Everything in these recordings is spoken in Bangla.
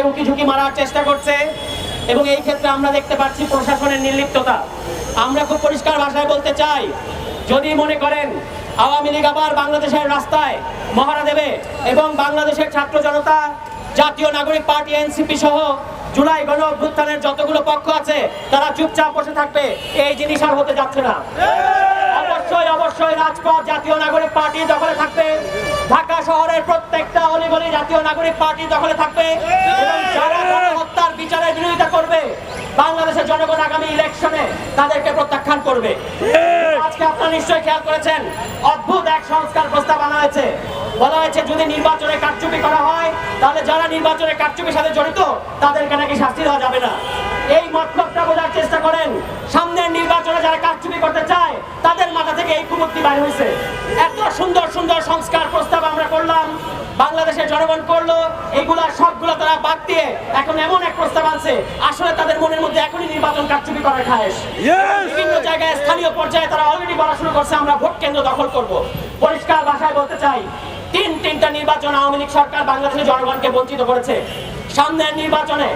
জায়গায় উকি ঝুঁকি মারার চেষ্টা করছে এবং এই ক্ষেত্রে আমরা দেখতে পাচ্ছি প্রশাসনের নির্লিপ্ততা। আমরা খুব পরিষ্কার ভাষায় বলতে চাই, যদি মনে করেন আওয়ামী লীগ আবার বাংলাদেশের রাস্তায় মহারা দেবে এবং বাংলাদেশের ছাত্র জনতা, জাতীয় নাগরিক পার্টি, এনসিপি সহ জুলাই গণ অভ্যুত্থানের যতগুলো পক্ষ আছে, তারা চুপচাপ বসে থাকবে। এই জিনিস আর হতে যাচ্ছে না। অবশ্যই অবশ্যই রাজপথ জাতীয় নাগরিক পার্টি দখলে থাকবে। শহরের প্রত্যেকটা অলিগলি জাতীয় নাগরিক পার্টি দখলে থাকবে এবং যারা গণহত্যার বিচারের বিরোধিতা করবে বাংলাদেশের জনগণ আগামী ইলেকশনে তাদেরকে প্রত্যাখ্যান করবে। আজকে আপনারা নিশ্চয়ই খেয়াল করেছেন অদ্ভুত এক সংস্কার প্রস্তাব আনা হয়েছে। বলা হয়েছে যদি নির্বাচনে কারচুপি করা হয় তাহলে যারা নির্বাচনে কারচুপির সাথে জড়িত তাদেরকে নাকি শাস্তি দেওয়া যাবে না। এই মতলবটা বোঝার চেষ্টা করেন সামনের নির্বাচনে যারা কারচুপি করতে চায় তাদের মাথা থেকে এই কুমুক্তি বাইর হয়েছে? এত সুন্দর সুন্দর সংস্কার প্রস্তাব জনগণ করল এগুলা সবগুলো তারা বাদ দিয়ে এখন এমন এক প্রস্তাব আনছে আসলে তাদের মনের মধ্যে এখনই নির্বাচন কারচুপি করার খায়েশ। বিভিন্ন জায়গায় স্থানীয় পর্যায়ে তারা অলরেডি বলা শুরু করছে আমরা ভোট কেন্দ্র দখল করব। পরিষ্কার ভাষায় বলতে চাই তিন তিনটা নির্বাচন আওয়ামী লীগ সরকার বাংলাদেশের জনগণকে বঞ্চিত করেছে। সামনের নির্বাচনে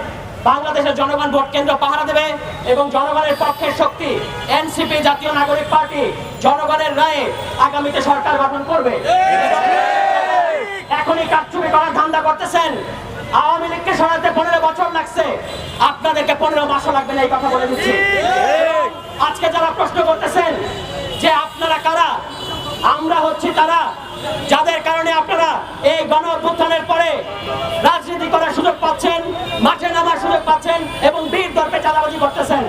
বাংলাদেশের জনগণ ভোট কেন্দ্র পাহারা দেবে এবং জনগণের পক্ষের শক্তি এনসিপি জাতীয় নাগরিক পার্টি জনগণের রায়ে আগামীতে সরকার গঠন করবে এখনই কারচুপি করার ধান্দা করতেছেন? আওয়ামী লীগকে সরাতে পনেরো বছর লাগছে। আপনাদেরকে পনেরো মাসও লাগবে না, এই কথা বলে দিচ্ছি। আজকে যারা প্রশ্ন করতেছেন যে আপনারা কারা, আমরা হচ্ছি তারা, যাদের কারণে আপনারা এই গণ অভ্যুত্থানের পরে রাজনীতি করার সুযোগ পাচ্ছেন, মাঠে নামার সুযোগ পাচ্ছেন এবং বীর দর্পে চাঁদাবাজি করতেছেন।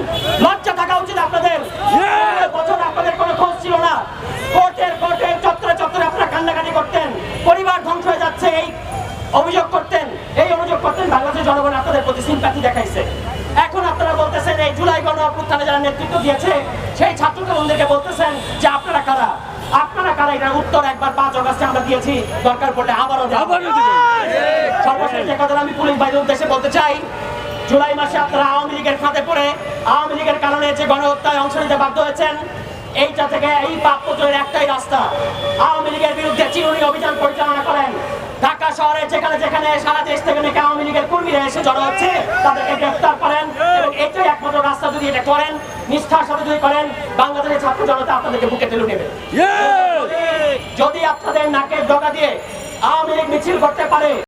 লজ্জা থাকা উচিত আপনাদের পনেরো বছর আপনাদের কোনো খোঁজ ছিল না কোর্টের কোর্টে চত্বরে চত্বরে আপনারা কান্নাকাটি করতেন পরিবার ধ্বংস হয়ে যাচ্ছে এই অভিযোগ করতেন এই অভিযোগ করতেন বাংলাদেশের জনগণ সিম্পাথি দেখাইছে। এখন আপনারা বলতেছেন এই জুলাই গণ অভ্যুত্থানে যারা নেতৃত্ব দিয়েছে সেই ছাত্র তরুণদেরকে বলতেছেন যে আপনারা কারা? আপনারা কারা? এটার উত্তর একবার পাঁচ অগস্টে আমরা দিয়েছি। দরকার পড়লে আবারও। সর্বশেষ যে আমি পুলিশ বাইরের উদ্দেশ্যে বলতে চাই জুলাই মাসে আপনারা আওয়ামী লীগের ফাঁদে পড়ে আওয়ামী লীগের কারণে যে গণহত্যায় অংশ নিতে বাধ্য হয়েছেন এইটা থেকে এই পাপ একটাই যেখানে যেখানে সারা দেশ থেকে নাকি আওয়ামী লীগের কর্মীরা এসে জড়ো হচ্ছে তাদেরকে গ্রেফতার করেন। এবং এটাই একমাত্র রাস্তা যদি এটা করেন নিষ্ঠার সাথে যদি করেন বাংলাদেশের ছাত্র জনতা আপনাদেরকে বুকে তুলে নেবে। যদি আপনাদের নাকের ডগা দিয়ে আওয়ামী লীগ মিছিল করতে পারে